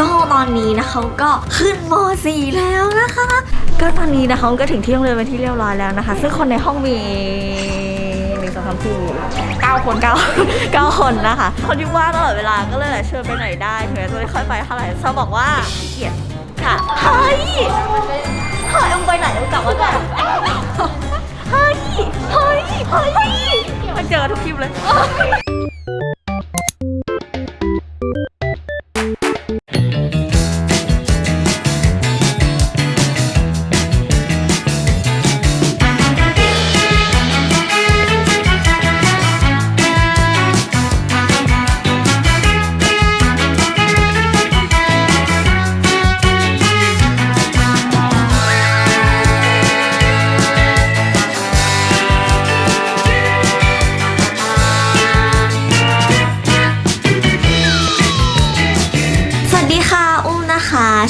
ก็ตอนนี้นะเขาก็ขึ้นม .4 แล้วนะคะ ก็ตอนนี้นะเขาก็ถึงที่โรงเรียนเป็นที่เรียบร้อยแล้วนะคะ ซึ่งคนในห้องมีหนึ่งสองสามสี่เก้าคนเก้าเก้าคนนะคะคนที่ว่างตลอดเวลาก็เลยเชิญไปไหนได้ถึงแม้จะไม่ค่อยไปเท่าไหร่เขาบอกว่าเกียจค่ะเฮ้ยเฮ้ยมึงไปไหนมึงกลับมาก่อนเฮ้ยเฮ้ยเฮ้ยมันเจอทุกคลิปเลย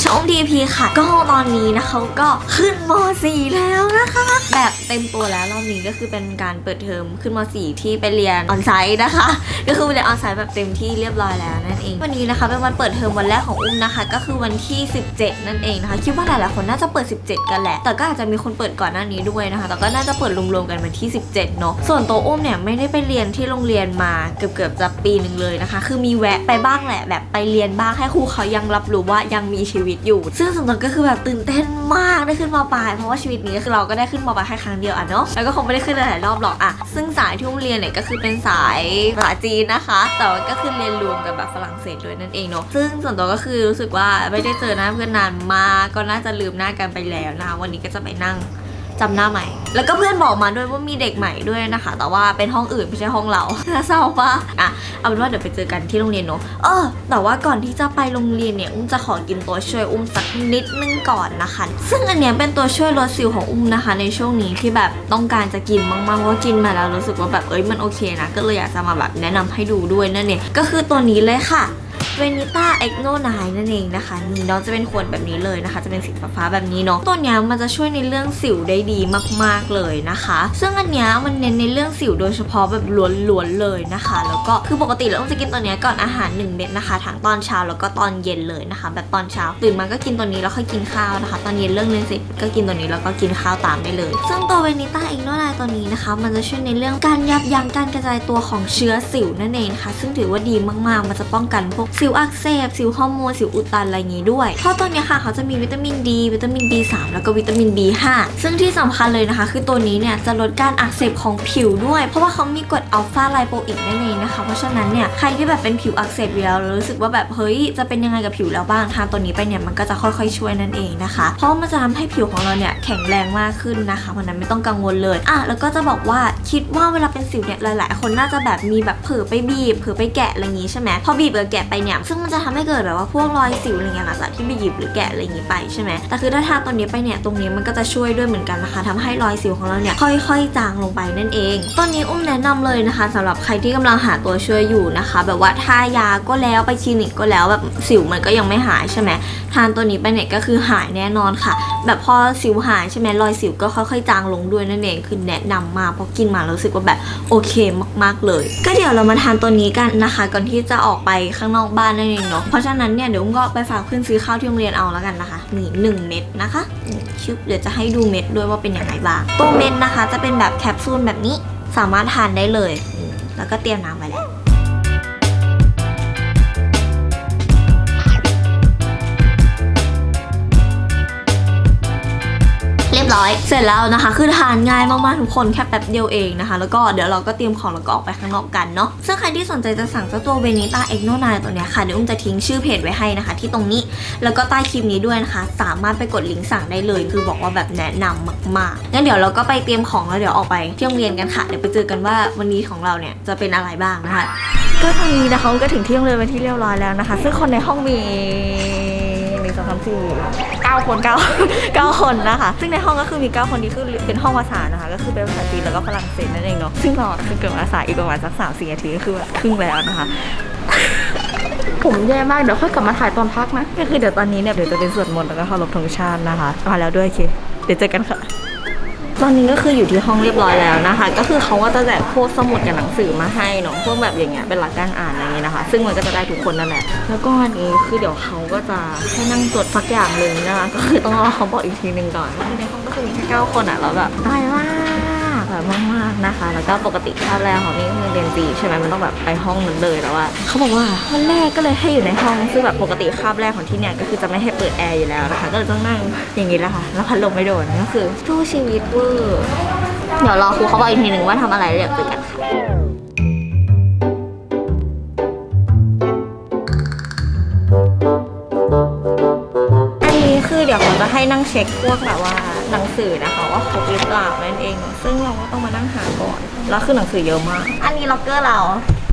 ช่องดีพีค่ะ ก็ตอนนี้นะเขาก็ขึ้นม .4 แล้วนะคะ แบบเต็มตัวแล้วรอบนี้ก็คือเป็นการเปิดเทอมขึ้นม .4 ที่ไปเรียนออนไซต์นะคะ ก็คือไปเรียนออนไซต์แบบเต็มที่เรียบร้อยแล้วนั่นเอง วันนี้นะคะเป็นวันเปิดเทอมวันแรกของอุ้มนะคะ ก็คือวันที่ 17 นั่นเองนะคะ คิดว่าหลายๆคนน่าจะเปิด 17 กันแหละ แต่ก็อาจจะมีคนเปิดก่อนหน้านี้ด้วยนะคะ แต่ก็น่าจะเปิดรวมๆกันวันที่ 17 เนอะส่วนตัวอุ้มเนี่ยไม่ได้ไปเรียนที่โรงเรียนมาเกือบๆจะปีหนึ่งเลยนะคะ คือมีแวะไปบ้างแหละแบบไปเรียนบ้างให้ครูเขายังรับรู้ว่ายังมีชีวิตอยู่ ซึ่งส่วนตัวก็คือแบบตื่นเต้นมากได้ขึ้นมาปลายเพราะว่าชีวิตนี้คือเราก็ได้ขึ้นมาปลายแค่ครั้งเดียวอะเนาะแล้วก็คงไม่ได้ขึ้นหลายรอบหรอกอะซึ่งสายที่อุ้มเรียนเนี่ยก็คือเป็นสายภาษาจีนนะคะ แต่ว่าก็คือเรียนรวมกับแบบฝรั่งเศสด้วยนั่นเองเนาะซึ่งส่วนตัวก็คือรู้สึกว่าไม่ได้เจอหน้าเพื่อนนานมากก็น่าจะลืมหน้ากันไปแล้วนะวันนี้ก็จะไปนั่ง จำหน้าใหม่ แล้วก็เพื่อนบอกมาด้วยว่ามีเด็กใหม่ด้วยนะคะ แต่ว่าเป็นห้องอื่นไม่ใช่ห้องเราเศร้าปะอะเอาเป็นว่าเดี๋ยวไปเจอกันที่โรงเรียนเนอะเออแต่ว่าก่อนที่จะไปโรงเรียนเนี่ยอุ้มจะขอกินตัวช่วยอุ้มสักนิดนึงก่อนนะคะ ซึ่งอันเนี้ยเป็นตัวช่วยลดสิวของอุ้มนะคะ ในช่วงนี้ที่แบบต้องการจะกินมากๆเพราะกินมาแล้วรู้สึกว่าแบบเอ้ยมันโอเคนะก็เลยอยากจะมาแบบแนะนำให้ดูด้วยนั่นเองก็คือตัวนี้เลยค่ะ เวนิต้าเอ็กโนไนนั่นเองนะคะนี่เนาะจะเป็นขวดแบบนี้เลยนะคะ จะเป็นสีฟ้าแบบนี้เนาะตัวเนี้ยมันจะช่วยในเรื่องสิวได้ดีมากๆเลยนะคะ ซึ่งอันเนี้ยมันเน้นในเรื่องสิวโดยเฉพาะแบบล้วนๆเลยนะคะ แล้วก็คือปกติแล้อุ้มจะกินตัวเนี้ยก่อนอาหาร1เม็ดนะคะทั้งตอนเช้าแล้วก็ตอนเย็นเลยนะคะ แบบตอนเช้าตื่นมาก็กินตัวนี้แล้วค่อยกินข้าวนะคะ ตอนเย็นเรื่องเรียนเสร็จก็กินตัวนี้แล้วก็กินข้าวตามได้เลย ซึ่งตัวเวนิต้าเอ็กโนไนตัวนี้นะคะ มันจะช่วยในเรื่องการยับยั้งการกระจายตัวของเชื้อสิวนั่นเองค่ะซึ่งถือว่าดีมากๆ มันจะป้องกันพวกสิวอักเสบ สิวฮอร์โมน สิวอุดตันอะไรอย่างงี้ด้วย เพราะตัวนี้ค่ะเขาจะมีวิตามินดี วิตามิน B3 แล้วก็วิตามิน B5 ซึ่งที่สำคัญเลยนะคะ คือตัวนี้เนี่ยจะลดการอักเสบของผิวด้วย เพราะว่าเขามีกรดอัลฟาไลโปอิกนั่นเองนะคะ เพราะฉะนั้นเนี่ยใครที่แบบเป็นผิวอักเสบอยู่แล้วรู้สึกว่าแบบเฮ้ยจะเป็นยังไงกับผิวแล้วบ้างทานตัวนี้ไปเนี่ยมันก็จะค่อยๆช่วยนั่นเองนะคะ เพราะมันจะทำให้ผิวของเราเนี่ยแข็งแรงมากขึ้นนะคะเพราะนั้นไม่ต้องกังวลเลยอะแล้วก็จะบอกว่าคิดว่าเวลาเป็นสิวเนี่ยหลาย ๆ คนน่าจะแบบมีแบบเผลอไปบีบเผลอไปแกะอะไรอย่างงี้ใช่ไหมพอบีบกับแกะไปเนี่ยซึ่งมันจะทำให้เกิดแบบว่าพวกรอยสิวอะไรเงี้ยหลังจากที่ไปหยิบหรือแกะอะไรอย่างงี้ไปใช่ไหมแต่คือถ้าทาตัวนี้ไปเนี่ยตรงนี้มันก็จะช่วยด้วยเหมือนกันนะคะทำให้รอยสิวของเราเนี่ยค่อยๆ จางลงไปนั่นเองตอนนี้อุ้มแนะนำเลยนะคะสำหรับใครที่กำลังหาตัวช่วยอยู่นะคะ แบบว่าทายาก็แล้วไปคลินิกก็แล้วแบบสิวมันก็ยังไม่หายใช่ไหมทานตัวนี้ไปเนี่ยก็คือหายแน่นอนค่ะ แบบพอสิวหายใช่ไหมรอยสิวก็ค่อยๆ จางลงด้วยนั่นเองคือแนะนำมาเพราะกินมาแล้วรู้สึกว่าแบบโอเคมากๆเลย ก็เดี๋ยวเรามาทานตัวนี้กันนะคะ ก่อนที่จะออกไปข้างนอกบ้านนั่นเองเนาะเพราะฉะนั้นเนี่ยเดี๋ยวอุ้มก็ไปฝากเพื่อนซื้อข้าวที่โรงเรียนเอาแล้วกันนะคะนี่หนึ่งเม็ดนะคะชุบเดี๋ยวจะให้ดูเม็ดด้วยว่าเป็นยังไงบ้างตัวเม็ดนะคะ จะเป็นแบบแคปซูลแบบนี้สามารถทานได้เลย แล้วก็เตรียมน้ำไว้แล้ว รียบร้อย เสร็จแล้วนะคะ คือทานง่ายมากๆทุกคนแค่แป๊บเดียวเองนะคะ แล้วก็เดี๋ยวเราก็เตรียมของแล้วก็ออกไปข้างนอกกันเนาะซึ่งใครที่สนใจจะสั่งเจ้าตัวเวนิต้าเอ็กโนไนตัวเนี้ยค่ะเดี๋ยวอุ้มจะทิ้งชื่อเพจไว้ให้นะคะ ที่ตรงนี้แล้วก็ใต้คลิปนี้ด้วยนะคะ สามารถไปกดลิงก์สั่งได้เลย คือบอกว่าแบบแนะนำมากๆงั้นเดี๋ยวเราก็ไปเตรียมของแล้วเดี๋ยวออกไปที่โรงเรียนกันค่ะเดี๋ยวไปเจอกันว่าวันนี้ของเราเนี่ยจะเป็นอะไรบ้างนะคะก็ตอนนี้นะคะก็ถึงที่โรงเรียนเป็นที่เรียบร้อยแล้วนะคะ ซึ่งคนในห้องมี สองสามสี่เก้าคนเก้าเก้าคนนะคะ ซึ่งในห้องก็คือมีเก้าคนนี้คือเป็นห้องภาษานะคะ ก็คือเป็นภาษาจีนแล้วก็ฝรั่งเศสนั่นเองเนาะ ซึ่งเราคือเกิดภาษาอีกประมาณสักสามสี่นาทีก็คือแบบครึ่งแล้วนะคะผมแย่มากเดี๋ยวค่อยกลับมาถ่ายตอนพักนะก็คือเดี๋ยวตอนนี้เนี่ยเดี๋ยวจะเป็นสวดมนต์แล้วก็เคารพธงชาตินะคะ มาแล้วด้วยโอเคเดี๋ยวเจอกันค่ะ ตอนนี้ก็คืออยู่ที่ห้องเรียบร้อยแล้วนะคะ ก็คือเขาก็จะแจกพวกสมุดกับหนังสือมาให้เนาะพวกแบบอย่างเงี้ยเป็นหลักการอ่านอะไรเงี้ยนะคะ ซึ่งมันก็จะได้ทุกคนนั่นแหละแล้วก็อันนี้คือเดี๋ยวเขาก็จะให้นั่งจดสักอย่างหนึ่งนะคะก็คือต้องรอเขาบอกอีกทีหนึ่งก่อนก็คือในห้องก็คือมีแค่เก้าคนอะแล้วแบบน้อยมา มากๆนะคะ แล้วก็ปกติคาบแรกของนี่ก็คือเรียนจีใช่ไหมมันต้องแบบไปห้องนั้นเลยแล้วว่าเขาบอกว่าวันแรกก็เลยให้อยู่ในห้องซึ่งแบบปกติคาบแรกของที่เนี่ยก็คือจะไม่ให้เปิดแอร์อยู่แล้วนะคะก็เลยต้องนั่งอย่างนี้แหละค่ะแล้วพัดลมไม่โดนก็คือสู้ชีวิตเวอร์เดี๋ยวรอครูเขาบอกอีกทีหนึ่งว่าทำอะไรเดี๋ยวเจอกันค่ะอันนี้คือเดี๋ยวเขาจะให้นั่งเช็คพวกแบบว่าหนังสือนะคะว่าครบหรือเปล่านั่นเอง ซึ่งเต้องมานั่งหาก่อน แล้วคือหนังสือเยอะมาก อันนี้ล็อกเกอร์เรา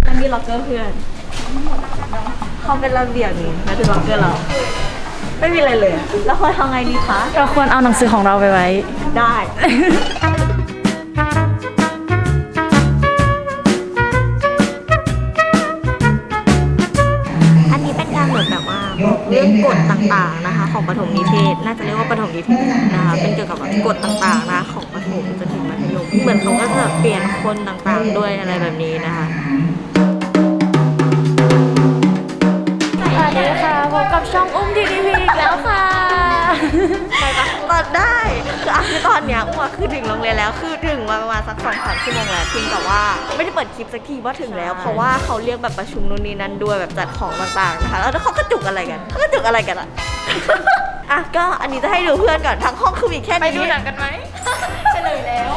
อันนี้ล็อกเกอร์เพื่อนเขาเป็นระเบียบนี้แล้วถึงล็อกเกอร์เรา ไม่มีอะไรเลยอะแล้วควรทำไงดีคะ เราควรเอาหนังสือของเราไปไว้ ได้ คนต่างๆด้วยอะไรแบบนี้นะคะสวัสดีค่ะพบกับช่องอุ้มทีวีอีกแล้วค่ะไปปะตอนได้คืออะคือตอนเนี้ยอ้วคือถึงโรงเรียนแล้วคือถึงมาประมาณสักสองสามชั่วโมงแล้วเพียงแต่ว่าไม่ได้เปิดคลิปสักทีว่าถึงแล้ว เพราะว่าเขาเรียกแบบประชุมนู่นนี่นั่นด้วยแบบจัดของต่างๆนะคะแล้วเขาก็จุกอะไรกันเขาก็จุกอะไรกันอะอะก็อันนี้จะให้ดูเพื่อนก่อนทั้งห้องคือมีแค่นี้ไปดูหนังกันไหมเฉลย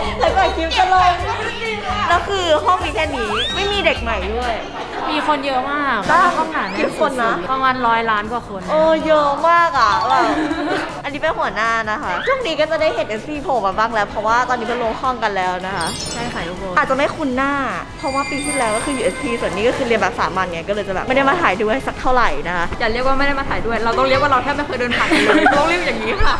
แล้วแล้วก็คลิปจะลงแล้วคือห้องมีแค่นี้ ไม่มีเด็กใหม่ด้วย มีคนเยอะมากบ้าห้องหนาแน่กี่คนนะสุดๆประมาณร้อยล้านกว่าคน โอ้เยอะมากอะแบบอันนี้เป็นหัวหน้านะคะช่วงนี้ก็จะได้เห็นเอซีโผล่มาบ้างแล้ว เพราะว่าตอนนี้เป็นลงห้องกันแล้วนะคะ ใช่ค่ะทุกคน อาจจะไม่คุ้นหน้า เพราะว่าปีที่แล้วก็คือ USP ส่วนนี้ก็คือเรียนแบบสามัญไงก็เลยจะแบบไม่ได้มาถ่ายด้วยสักเท่าไหร่นะคะ อย่าเรียกว่าไม่ได้มาถ่ายด้วย เราต้องเรียกว่าเราแทบไม่เคยเดินผ่านกันเลยต้องเรียกอย่างนี้ค่ะ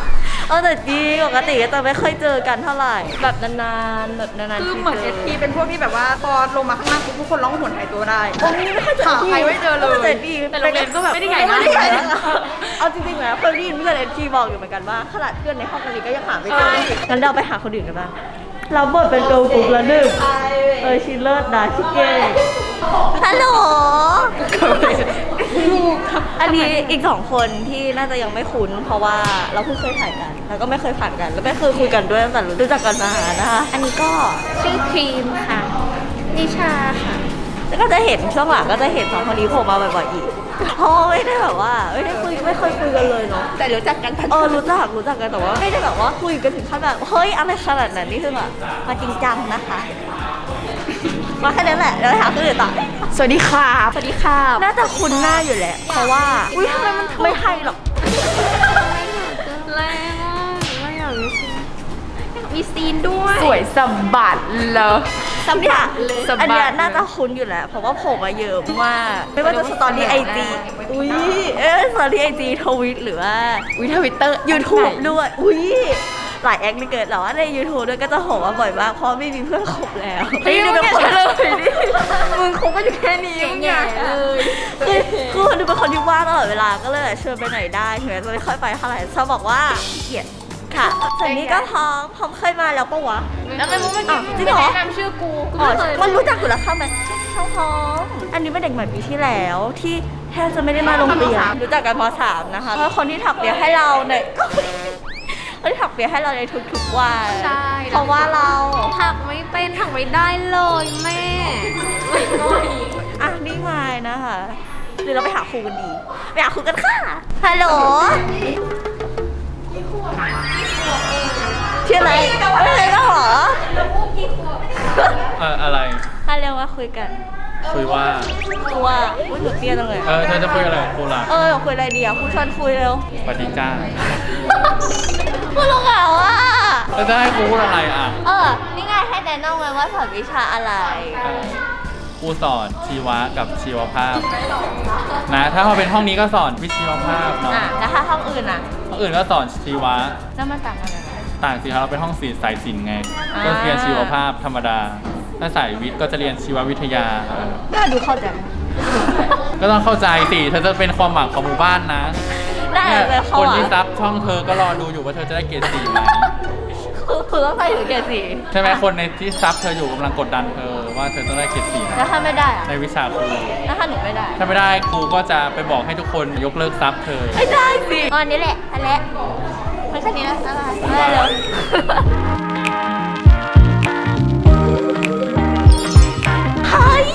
เออแต่จริงปกติก็จะไม่ค่อยเจอกันเท่าไหร่ แบบนานๆแบบนานๆคือเหมือนทีเอสพีเป็นพวกที่แบบว่าพอลงมาข้างล่างปุ๊บทุกคนร้องหวนหายตัวได้โอ้ยไม่ค่อยเจอหาใครไม่เจอเลยเจอดีแต่โรงเรียนก็แบบไม่ได้ใหญ่มากไม่ได้ใหญ่นะคะเอาจริงๆนะเคยได้ยินเพื่อนเอ็นทีบอกอยู่เหมือนกันว่าขนาดเพื่อนในห้องกันนี้ก็ยังหาไม่เจองั้นเราไปหาคนอื่นกันบ้างเราบทเป็นเกิร์ลกรุ๊ปละหนึ่งเออชิเลิศนะชิเก้ฮัลโหล อันนี้อีกสองคนที่น่าจะยังไม่คุ้น เพราะว่าเราเพิ่งเคยถ่ายกัน แล้วก็ไม่เคยผ่านกัน แล้วไม่เคยคุยกันด้วยตั้งแต่รู้จักกันมานะคะ อันนี้ก็ชื่อครีมค่ะ นิชาค่ะ แล้วก็จะเห็นช่วงหลังก็จะเห็นสองคนนี้โผล่มาบ่อยๆอีกเพราะว่าไม่ได้แบบว่าไม่ได้คุยไม่เคยคุยกันเลยเนาะแต่รู้จักกันผ่านเออรู้จักรู้จักกันแต่ว่าไม่ได้แบบว่าคุยกันถึงขั้นแบบเฮ้ยอะไรขนาดนั้นนี่คือแบบมาจริงจังนะคะ มาแค่นั้นแหละเดี๋ยวไปหาคนอื่นต่อสวัสดีค่ะสวัสดีค่ะน่าจะคุ้นหน้าอยู่แหละเพราะว่าอุ้ยทำไมมันไม่ให้หรอกแรงมากไม่อยากมีซีนมีซีนด้วยสวยสะบัดเลยสัมผัสสบายอันเนี้ยน่าจะคุ้นอยู่แล้วเพราะว่าผมมาเยอะมากไม่ว่าจะสตอรี่ไอจีอุ้ยเอ๊ะสตอรี่ไอจีทวิตหรือว่า วิทวิตเตอร์ยูทูบด้วยอุ้ย หลายแอคนี่เกิดแต่ว่าใน YouTube ด้วยก็จะโหมมาบ่อยมากเพราะไม่มีเพื่อนคบแล้วเฮ้ยดูมึงเป็นอย่าคนเฉลยดิมึงคงก็อยู่แค่นี้มึงอย่าแง่ๆเลยคือคือดูเป็นคนที่ว่างตลอดเวลาก็เลยแบบเชิญไปไหนได้ถึงแม้จะไม่ค่อยไปเท่าไหร่ชอบบอกว่าขี้เกียจค่ะส่วนนี้ก็พร้อมพร้อมเคยมาแล้วปะวะแล้วไม่รู้เมื่ออ้ากี้วจริงเหรอแนะนำชื่อกูอ๋อมันรู้จักอยู่แล้วค่ะมันช่างพร้อมอันนี้เป็นเด็กใหม่ปีที่แล้วที่แทบจะไม่ได้มาโรงเรียนรู้จักกันมสามนะคะเพราะคนที่ถักเปียให้เราเนี่ย ก็คนที่ถักเปียให้เราในทุกๆวันใช่ เพราะว่าเราถักไม่เป็นถักไม่ได้เลยแม่ อะนี่มายนะคะหรือเราไปหาครูกันดีไปหาครูกันค่ะฮัลโหลชื่ออะไรไม่เลยก็หรอเอออะไร ฮัลโหลมาคุยกันคุยว่าครูว่าอุ้ยหนูเตี้ยจังเลยเออเธอจะคุยอะไรกับครูล่ะเออคุยอะไรดีอะครูชวนคุยเร็วปฏิจ้า ครูลงเหงาอะแล้วจะให้ครูพูดอะไรอะเออ นี่ไงให้แนะนำไว้ว่าสอนวิชาอะไร เออครูสอนชีวะกับชีวภาพนะ ถ้าเขาเป็นห้องนี้ก็สอนวิชีวภาพเนาะอะ แล้วถ้าห้องอื่นอะห้องอื่นก็สอนชีวะ แล้วมันต่างกันยังไง ต่างสิครับเราเป็นห้องศิลป์สายศิลป์ไง อ่า ก็เรียนชีวภาพธรรมดา ถ้าสายวิทย์ก็จะเรียนชีววิทยาเออน่าดูเข้าใจ ก็ต้องเข้าใจสิเธอจะเป็นความหวังของหมู่บ้านนะ ได้เนี่ยเลยเขาคนอะที่ซับช่องเธอก็รอดูอยู่ว่าเธอจะได้เกรดสี่ไหมคคือคือต้องใส่ถึงเกรดสี่ใช่ไหมคนในที่ซับเธออยู่กำลังกดดันเธอว่าเธอต้องได้เกรดสี่แล้วนะถ้าไม่ได้อะในวิชาครูแล้วถ้าหนูไม่ได้ถ้าไม่ได้ครูก็จะไปบอกให้ทุกคนยกเลิกซับเธอ ไม่ได้สิอันนี้แหละอันแหละไม่แค่นี้นะอะไรอะไรเลยเฮ้ย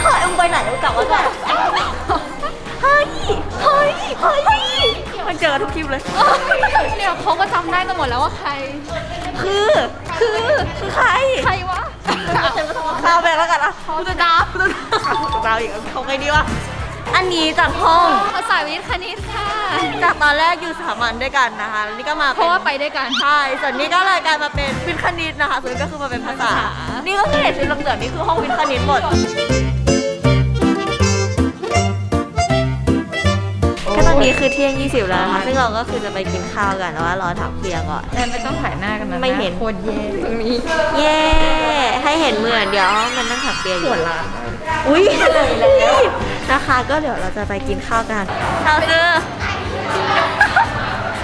เฮ้ยมึงไปไหนมึงกลับมาก่อนเฮ้ยเฮ้ย เฮ้ยมันเจอกันทุกคลิปเลย เนี่ยเขาก็จำได้กันหมดแล้วว่าใคร คือ คือ คือใครใครวะข้าวไปแล้วกันอะกูจะดาบกูจะดาบอีกเขาไงดีวะ อันนี้จากห้องภาษาวิทย์คณิตค่ะ จากตอนแรกอยู่สถาบันด้วยกันนะคะแล้วนี่ก็มาเพราะว่าไปด้วยกันใช่ส่วนนี้ก็เลยกลายมาเป็นวิทย์คณิตนะคะส่วนนี้ก็คือมาเป็นภาษาภาษานี่ก็คือเห็นสีเหลืองๆนี่คือห้องวิทย์คณิตหมด นนี้คือเที่ยง 20 แล้วนะคะ ซึ่งเราก็คือจะไปกินข้าวกันแต่ว่ารอถักเคลียร์ก่อน แอนไม่ต้องถ่ายหน้ากันนะไม่เห็น โคตรเย่ตรงนี้เย้ให้เห็นเหมือนเดี๋ยวมันนั่งถักเปียอยู่หัวล้านอุ้ยนะคะก็เดี๋ยวเราจะไปกินข้าวกัน เราซื้อ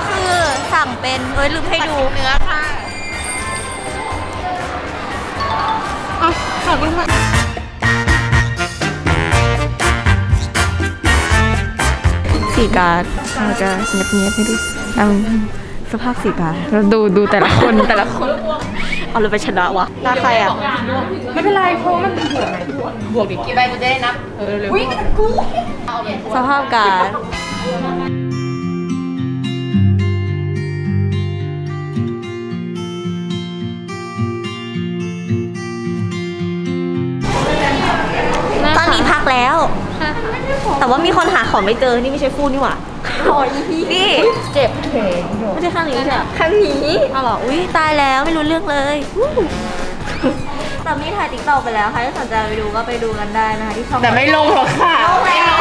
คือสั่งเป็นเอ้ยลืมให้ดูเนื้อค่ะ สีการ์ดเราจะเงียบเงียบๆให้ดูเอาสภาพสีการ์ดดูดูแต่ละคนแต่ละคน เอาเลยไปชนะวะตาใครอะ ไม่เป็นไรเพราะมันเป็นบวกไงบวกดิกี่ใบกูจะได้นับ เออเร็วสภาพการ์ด แต่ว่ามีคนหาของไม่เจอ นี่ไม่ใช่ฟูนี่หว่าอ๋ออีนี่เจ็บแขนไม่ใช่ข้างนี้ใช่ไหมข้างนี้เอาเหรอ อุ้ยตายแล้วไม่รู้เรื่องเลยวู้แต่มีถ่ายติ๊กต็อกไปแล้วใครที่สนใจไปดูก็ไปดูกันได้นะคะที่ช่องแต่ไม่ลงหรอกค่ะลงแล้ว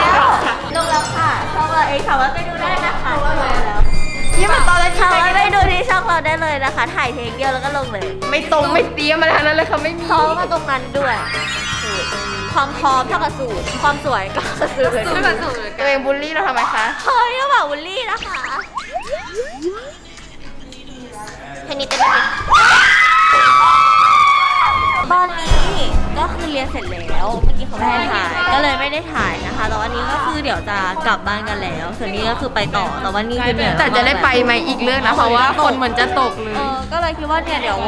ลงแล้วค่ะช่องเราเองสามารถไปดูได้นะคะลงแล้วนี่มันตอนแรกสามารถไปดูที่ช่องเราได้เลยนะคะ ถ่ายเทคเดียวแล้วก็ลงเลย ไม่ตรงไม่เตรียมอะไรทั้งนั้นเลยค่ะไม่มีซ้อมมาตรงนั้นด้วยสูตร ความพร้อมเท่ากับสูตรความสวยก็คือสูตรไม่มาสูตรตัวเองบูลลี่เราทำไมคะ เฮ้ยก็แบบวุลลี่นะคะแค่นี้เต็มที่ตอนนี้ ก็คือเรียนเสร็จแล้วเมื่อกี้เขาไม่ให้ถ่ายก็เลยไม่ได้ถ่ายนะคะแต่วันนี้ก็คือเดี๋ยวจะกลับบ้านกันแล้ว ส่วนนี้ก็คือไปต่อแต่วันนี้คือเหนื่อยแต่จะได้ไปไหมอีกเรื่องนะเพราะว่าคนเหมือนจะตกเลเอยอก็เลยคิดว่าเนี่ยเดี๋ยว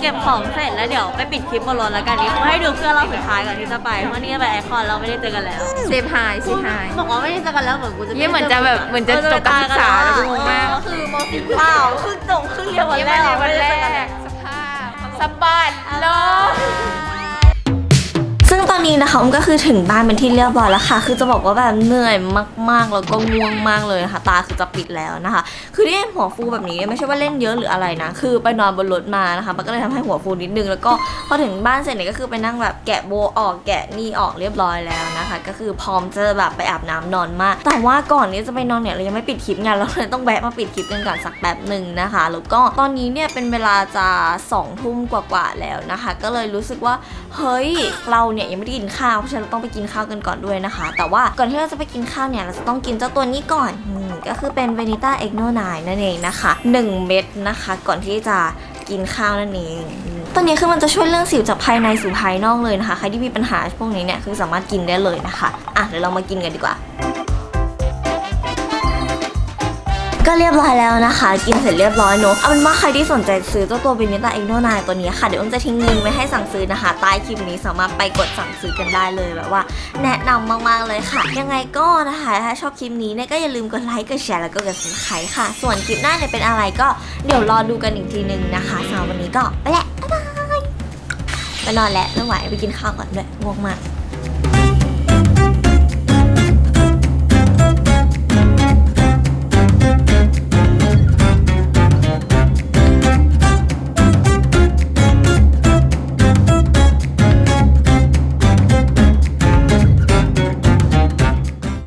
เก็บของเสร็จแล้วเดี๋ยวไปปิดคลิปบนรถแล้วกันนี่ให้ดูเพื่อนเราสุดท้ายก่อนที่จะไปเพราะนี่ก็ไปไอคอนเราไม่ได้เจอกันแล้วเซฟไฮเซฟไฮบอกว่าไม่ได้เจอกันแล้วเหมือนกูจะเยี่ยเหมือนจะแบบเหมือนจะจบการศึกษาแล้วกูงงมากก็คือมสี่เปล่าครึ่งจบครึ่งเรียนวันแรกวันแรไม่ได้เจอกันกสภาพสะบัดโลกซึ่ งตอนนี้นะคะก็คือถึงบ้านเป็นที่เรียบร้อยแล้วค่ะ คือจะบอกว่าแบบเหนื่อยมากๆแล้วก็ง่วงมากเลยนะคะตาคือจะปิดแล้วนะคะ คือที่เห็นหัวฟูแบบนี้ไม่ใช่ว่าเล่นเยอะหรืออะไรนะ คือไปนอนบนรถมานะคะ มันก็เลยทำให้หัวฟูนิดนึง แล้วก็พอถึงบ้านเสร็จเนี่ยก็คือไปนั่งแบบแกะโบออกแกะนี่ออกเรียบร้อยแล้วนะคะ ก็คือพร้อมจะแบบไปอาบน้ำนอนมาก แต่ว่าก่อนที่จะไปนอนเนี่ยเรายังไม่ปิดคลิปงานเราเลยต้องแวะมาปิดคลิปกันก่อนสักแป๊บหนึ่งนะคะ แล้วก็ตอนนี้เนี่ยเป็นเวลาจะสองทุ่มกว่าๆแล้วนะคะ ก็เลยรู้สึกว่าเฮ้ยเราเนี่ยยังไม่ได้กินข้าวเพราะฉะนั้นเราต้องไปกินข้าวกันก่อนด้วยนะคะ แต่ว่าก่อนที่เราจะไปกินข้าวเนี่ยเราจะต้องกินเจ้าตัวนี้ก่อนอก็คือเป็นเวนิต้าเอ็กโนไนนั่นเองนะคะ 1 เม็ดนะคะ ก่อนที่จะกินข้าวนั่นเองตัวนี้คือมันจะช่วยเรื่องสิวจากภายในสู่ภายนอกเลยนะคะ ใครที่มีปัญหาพวกนี้เนี่ยคือสามารถกินได้เลยนะคะ อะเดี๋ยวเรามากินกันดีกว่า ก็เรียบร้อยแล้วนะคะ กินเสร็จเรียบร้อยเนอะเอาเป็นว่าใครที่สนใจซื้อเจ้าตัวเบนิต้าเอ็กโนไนตัวนี้ค่ะ เดี๋ยวอุ้มจะทิ้งลิงก์ไว้ให้สั่งซื้อนะคะ ใต้คลิปนี้สามารถไปกดสั่งซื้อกันได้เลยแบบว่า แนะนำมากๆเลยค่ะ ยังไงก็นะคะถ้าชอบคลิปนี้เนี่ยก็อย่าลืมกดไลค์กดแชร์แล้วก็กด subscribe ค่ะ ส่วนคลิปหน้าเนี่ยเป็นอะไรก็เดี๋ยวรอดูกันอีกทีนึงนะคะสำหรับวันนี้ก็ไปแหละบ๊ายบายไปนอนแล้วไม่ไหวไปกินข้าวก่อนด้วยง่วงมาก